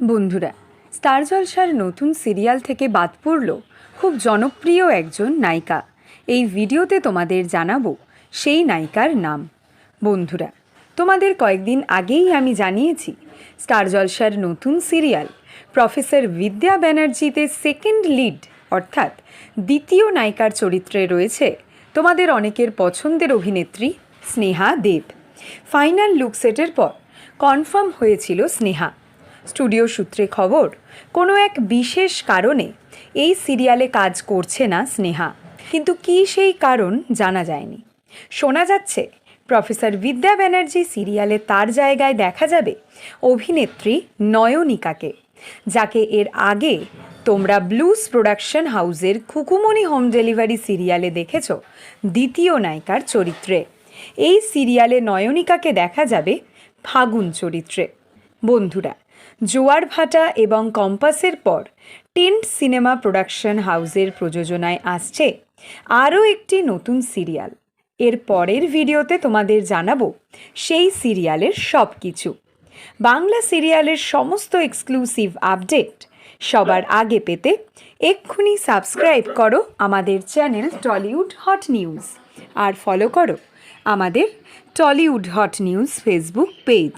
বন্ধুরা, স্টার জলসার নতুন সিরিয়াল থেকে বাদ পড়ল খুব জনপ্রিয় একজন নায়িকা। এই ভিডিওতে তোমাদের জানাব সেই নায়িকার নাম। বন্ধুরা, তোমাদের কয়েকদিন আগেই আমি জানিয়েছি, স্টার জলসার নতুন সিরিয়াল প্রফেসর বিদ্যা ব্যানার্জিতে সেকেন্ড লিড অর্থাৎ দ্বিতীয় নায়িকার চরিত্রে রয়েছে তোমাদের অনেকের পছন্দের অভিনেত্রী স্নেহা দেব। ফাইনাল লুক সেটের পর কনফার্ম হয়েছিল স্নেহা। স্টুডিও সূত্রে খবর, কোনো এক বিশেষ কারণে এই সিরিয়ালে কাজ করছে না স্নেহা। কিন্তু কী সেই কারণ জানা যায়নি। শোনা যাচ্ছে, প্রফেসর বিদ্যা ব্যানার্জি সিরিয়ালে তার জায়গায় দেখা যাবে অভিনেত্রী নয়নিকাকে, যাকে এর আগে তোমরা ব্লুজ প্রোডাকশন হাউসের খুকুমনি হোম ডেলিভারি সিরিয়ালে দেখেছ, দ্বিতীয় নায়িকার চরিত্রে। এই সিরিয়ালে নয়নিকাকে দেখা যাবে ফাগুন চরিত্রে। বন্ধুরা, জোয়ার ভাটা এবং কম্পাসের পর টেন্ট সিনেমা প্রোডাকশন হাউসের প্রযোজনায় আসছে আরও একটি নতুন সিরিয়াল। এর পরের ভিডিওতে তোমাদের জানাব সেই সিরিয়ালের সব কিছু বাংলা সিরিয়ালের সমস্ত এক্সক্লুসিভ আপডেট সবার আগে পেতে এক্ষুনি সাবস্ক্রাইব করো আমাদের চ্যানেল টলিউড হট নিউজ আর ফলো করো আমাদের Tollywood hot news Facebook page